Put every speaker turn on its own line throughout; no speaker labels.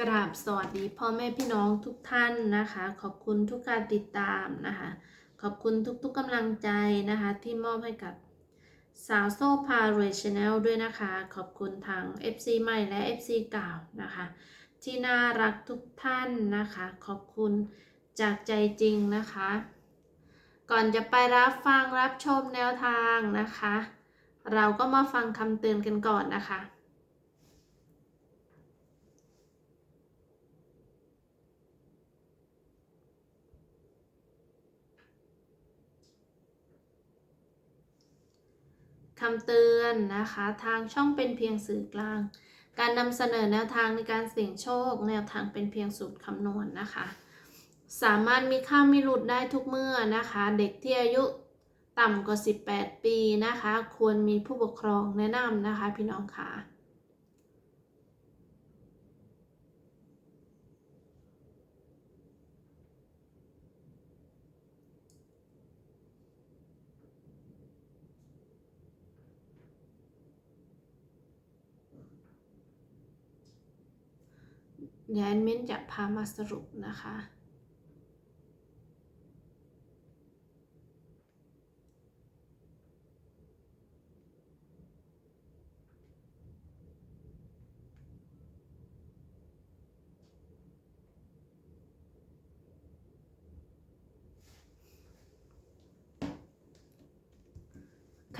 กราบสวัสดีพ่อแม่พี่น้องทุกท่านนะคะ ขอบคุณทุกการติดตามนะคะ ขอบคุณทุกๆกำลังใจนะคะ ที่มอบให้กับสาวโซ่พาเรชแนลด้วยนะคะ ขอบคุณทาง FC ใหม่และ FC เก่านะคะ ที่น่ารักทุกท่านนะคะ ขอบคุณจากใจจริงนะคะ ก่อนจะไปรับฟังรับชมแนวทางนะคะ เราก็มาฟังคำเตือนกันก่อนนะคะ คำเตือนนะคะ ทางช่องเป็นเพียงสื่อกลาง การนำเสนอแนวทางในการเสี่ยงโชค แนวทางเป็นเพียงสูตรคำนวณนะคะ สามารถมีค่ามีหลุดได้ทุกเมื่อนะคะ เด็กที่อายุต่ำกว่า 18 ปีนะคะ ควรมีผู้ปกครองแนะนำนะคะพี่น้องค่ะ เดี๋ยวแอดมินจะพามาสรุปนะคะ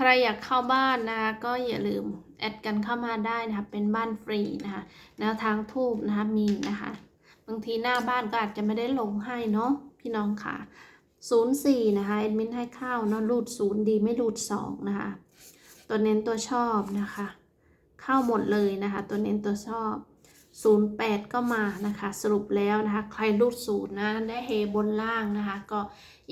ใครอยากเข้าบ้านนะคะก็อย่าลืมแอดกันเข้ามาได้นะคะเป็นบ้านฟรีนะคะแนวทางทูบนะคะมีนะคะ บางทีหน้าบ้านก็อาจจะไม่ได้ลงให้เนาะพี่น้องค่ะ04นะคะแอดมินให้เข้าเนาะรูดศูนย์ดีไม่รูด2นะคะ ตัวเน้นตัวชอบนะคะ เข้าหมดเลยนะคะ ตัวเน้นตัวชอบ 08 ก็มานะคะ สรุปแล้วนะคะ ใครรูดศูนย์นะได้เฮบนล่างนะคะ ก็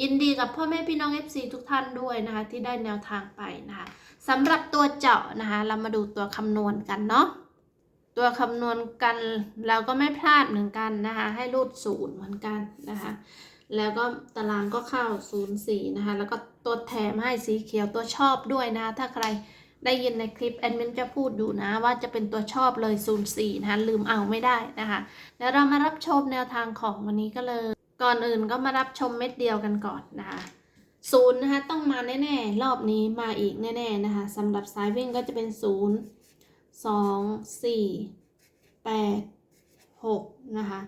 ยินดีกับพ่อแม่พี่น้อง FC ทุกท่านด้วยนะคะ ที่ได้แนวทางไปนะคะสำหรับตัวเจาะนะคะ เรามาดูตัวคำนวณกันเนาะตัวคำนวณกันเราก็ไม่พลาดเหมือนกันนะคะ ให้รูดศูนย์เหมือนกันนะคะแล้วก็ตารางก็เข้าศูนย์สี่นะคะ แล้วก็ตัวแถมให้สีเขียวตัวชอบด้วยนะ ถ้าใคร ได้ยินในคลิปแอดมินจะพูดอยู่นะว่าจะเป็นตัวชอบเลยศูนย์สี่นะคะลืมเอาไม่ได้นะคะแล้วเรามารับชมแนวทางของวันนี้ก็เลย ก่อนอื่นก็มารับชมเม็ดเดียวกันก่อนนะคะศูนย์นะคะต้องมาแน่ๆ รอบนี้มาอีกแน่ๆนะคะสำหรับสายวิ่งก็จะเป็นศูนย์สองสี่แปดหกนะคะ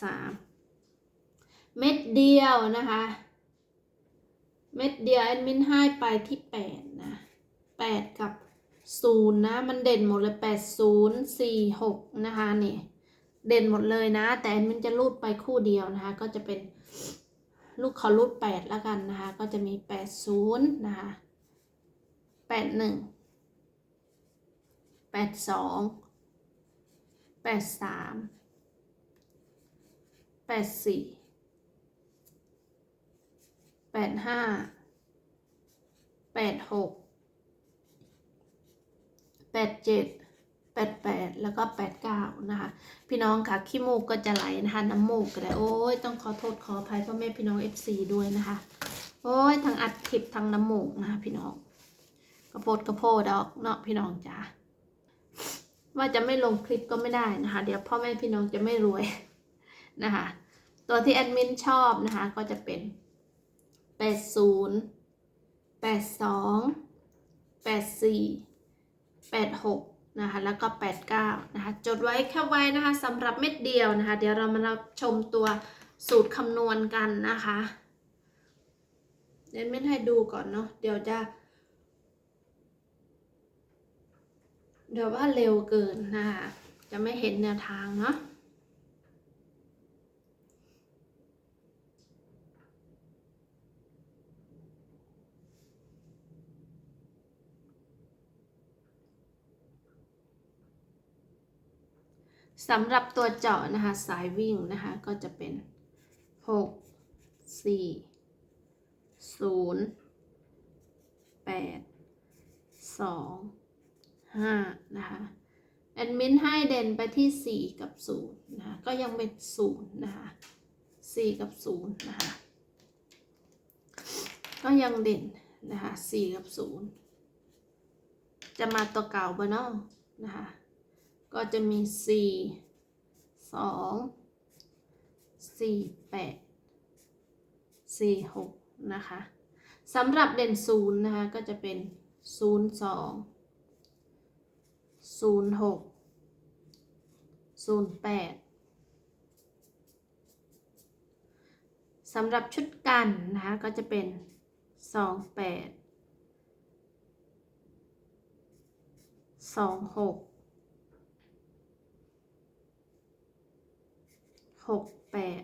สามเม็ดเดียวนะคะ เม็ดเดียวแอดมินให้ไปที่แปดนะแปดกับศูนย์นะ มันเด่นหมดเลยแปดศูนย์สี่หกนะคะนี่เด่นหมดเลยนะ แต่แอดมินจะรูดไปคู่เดียวนะคะ ก็จะเป็นลูกขอรูดแปดแล้วกันนะคะ ก็จะมีแปดศูนย์นะคะแปดหนึ่งแปดสอง แปดห้าแปดหกแปดเจ็ดแปดแปดแล้วก็แปดเก้านะคะ พี่น้องค่ะขี้มูกก็จะไหลนะคะน้ำมูกก็ได้โอ้ยต้องขอโทษขออภัยพ่อแม่พี่น้องเอฟซีด้วยนะคะ โอ้ยทั้งอัดคลิปทั้งน้ำมูกนะคะพี่น้องกระโพดกระโพดดอกเนาะพี่น้องจ้าว่าจะไม่ลงคลิปก็ไม่ได้นะคะ เดี๋ยวพ่อแม่พี่น้องจะไม่รวยนะคะ ตัวที่แอดมินชอบนะคะ ก็จะเป็น แปดศูนย์แปดสองแปดสี่แปดหกนะคะแล้วก็89นะคะจดไว้แค่ไว้นะคะสำหรับเม็ดเดียวนะคะ เดี๋ยวเรามารับชมตัวสูตรคำนวณกันนะคะเดี๋ยวไม่ให้ดูก่อนเนาะเดี๋ยวจะเดี๋ยวว่าเร็วเกินนะคะจะไม่เห็นแนวทางเนาะ สำหรับตัวเจาะนะคะสายวิ่งนะคะก็จะเป็น 6 4 0 8 2 5นะคะแอดมินให้เด่นไปที่ 4 กับ 0 นะคะ ก็ยังเป็น 0 นะคะ 4 กับ 0 นะคะ ก็ยังเด่นนะคะ 4 กับ 0 จะมาตัวเก่าบ่เนาะนะคะ ก็จะมี 4 2 4 8 4 6 นะคะสำหรับเด่นศูนย์นะคะ ก็จะเป็น 0 2 0 6 0 8สำหรับชุดกันนะคะ ก็จะเป็น 2 8 2 6 หกแปด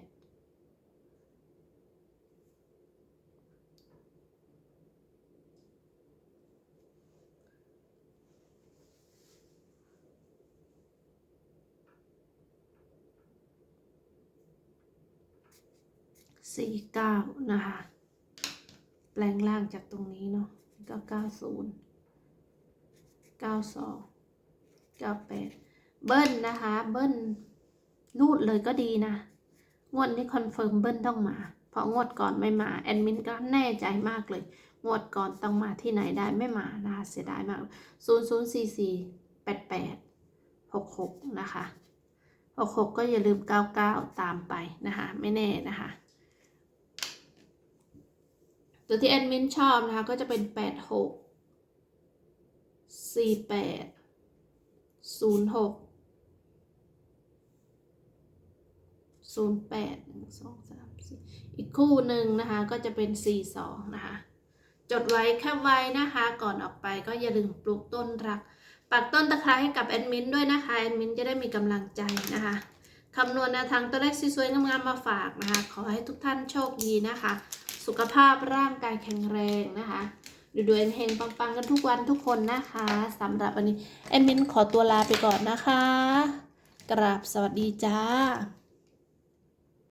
สี่เก้านะคะ แปลงล่างจากตรงนี้เนาะก็เก้าศูนย์เก้าสองเก้าแปดเบิ้ลนะคะ เบิ้ล รูดเลยก็ดีนะ งวดนี้คอนเฟิร์มเบิ้ลต้องมา เพราะงวดก่อนไม่มา แอดมินก็แน่ใจมากเลย งวดก่อนต้องมาที่ไหนได้ไม่มานะคะเสียดายมาก 0 0 4 4 8 8 6 6 นะคะ 66 ก็อย่าลืม 99 ตามไปนะคะ ไม่แน่นะคะ ตัวที่แอดมินชอบนะคะ ก็จะเป็น 86 48 06 ศูนย์แปดหนึ่งสองสามสี่อีกคู่หนึ่งนะคะก็จะเป็นสี่สองนะคะจดไว้แคปไว้นะคะ ก่อนออกไปก็อย่าลืมปลูกต้นรัก ปักต้นตะไคร้ให้กับแอดมินด้วยนะคะแอดมินจะได้มีกำลังใจนะคะคำนวณแนวทางตัวเลขสวยๆงามๆมาฝากนะคะ ขอให้ทุกท่านโชคดีนะคะ สุขภาพร่างกายแข็งแรงนะคะดูดูเฮงปังๆกันทุกวันทุกคนนะคะสำหรับวันนี้แอดมินขอตัวลาไปก่อนนะคะ กราบสวัสดีจ้า